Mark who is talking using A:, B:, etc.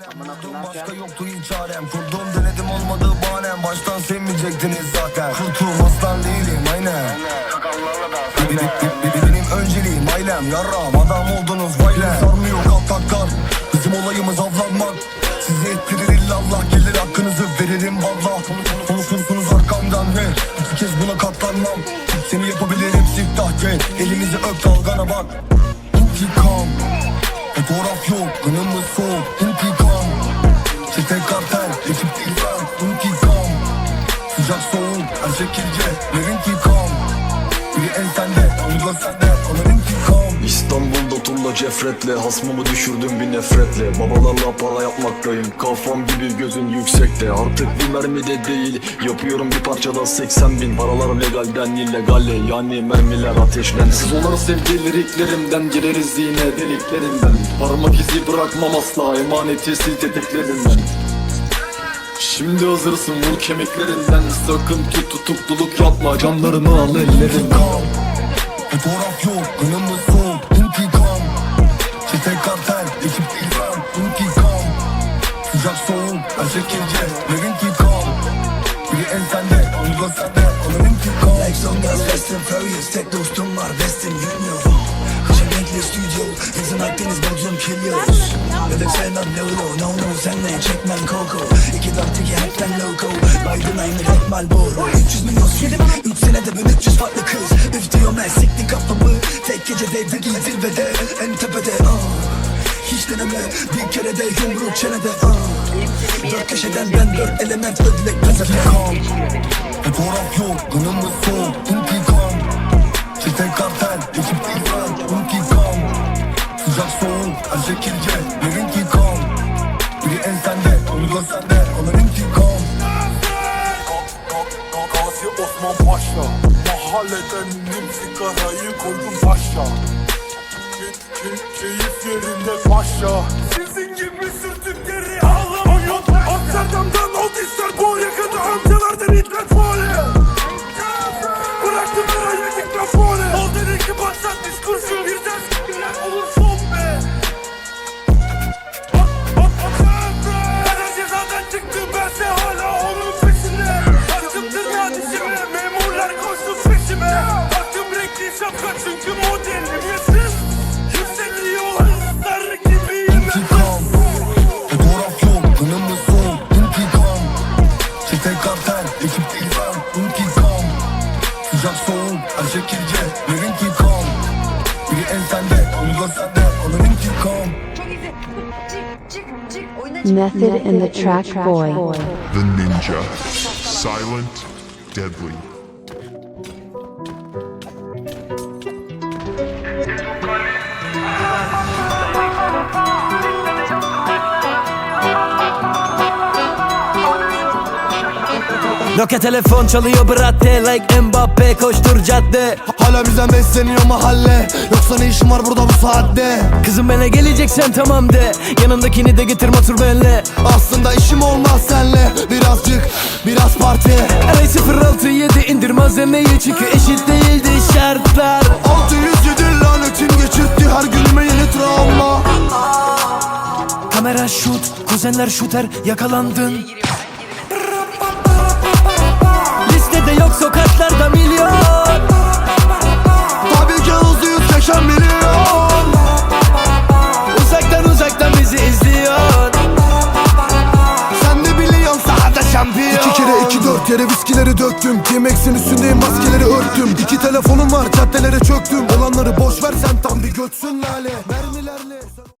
A: Buldum başka yoktu hiç çarem Kurdum denedim olmadı bahanem. Baştan sevmeyecektiniz zaten. Kurtum aslan değilim aynen. Benim önceliğim ailem Yarram. Adam oldunuz vaylem Sarmıyor kalk kalk kalk Bizim olayımız avlanmak. Sizi ettirir illallah. Gelir hakkınızı veririm valla Konuşursunuz arkamdan ve iki kez buna katlanmam. Seni yapabilirim siftah gel Elimizi öp dalgana bak. İntikam. Fotoğraf yok, kanımız soğuk Çete kartel, ekip
B: Tulla cefretle Hasmımı düşürdüm bir nefretle. Babalarla para yapmaktayım Kafam gibi gözün yüksekte. Artık bir mermi de değil Yapıyorum bir parçada 80 bin. Paralar legalden illegale Yani mermiler ateşlen Siz onları sevdiği liriklerimden Gireriz yine deliklerinden. Parmak izi bırakmam asla Emaneti sil tetiklerimden Şimdi hazırsın vur kemiklerinden. Sakın tut tutukluluk yapma Canlarını al ellerinden.
A: İntikam Fotoğraf yok, kanımız soğuk Biri en sende, onu da sende. Alın intikam
C: Like son gaz Fast and Furious. Tek dostum var Western Union renkli stüdyo Yazın Akdeniz Bodrum Kilyos Bebek sevmem no no no Senle çekmem Coco. İki dört iki hepten loco. Biden aynı rap Malboro 300 milyon street 3 senede ben 300 farklı kız. Üf diyorum ben siktin kafamı. Tek gecede bir zirvede En tepede. Ah. Hiç deneme. Bir kere de yumruk çenede ah. Dört köşeden ben dört element ödlek
A: İntikam Fotoğraf yok, kanımız soğuk İntikam Çete kartel, ekip ben. İntikam Sıcak soğuk, her şekilde Ver intikam Biri en sende, da sende. Alın intikam
D: Gazi Osman Paşa Mahalleden indim sigarayı koydum paşa Key- key- Keyif yerinde paşa Sizin gibi sürtükleri ağlamıyor Amsterdam'dan oldu ister bu yakında amcalardan hitler fare Bıraktım parayı mikrofonu Ol dedi ki başlat diskursu
A: Kanımız soğuk İntikam Çete kartel, ekip ben İntikam Sıcak soğuk, her şekilde Ver intikam Biri en sende, onu da sende Alın intikam.
E: Method in the track boy.
F: The Ninja. Silent, deadly.
G: Nokia telefon çalıyor bratte Like Mbappe koştur cadde.
H: Hala bizden besleniyor mahalle Yoksa ne işin var burada bu saatte?
G: Kızım bana geleceksen tamam de Yanındakini de getir otur benle.
H: Aslında işim olmaz senle Birazcık biraz parti.
G: LA 067 indir malzemeyi Çünkü eşit değildi şartlar.
H: 607 lanetim geçirtti her günüme yeni travma.
G: Kamera şut, kuzenler şuter yakalandın
H: viskileri döktüm T-Max'in üstündeyim maskeleri örttüm. İki telefonum var caddelere çöktüm. Olanları boş ver sen tam bir götsün lale. Mermi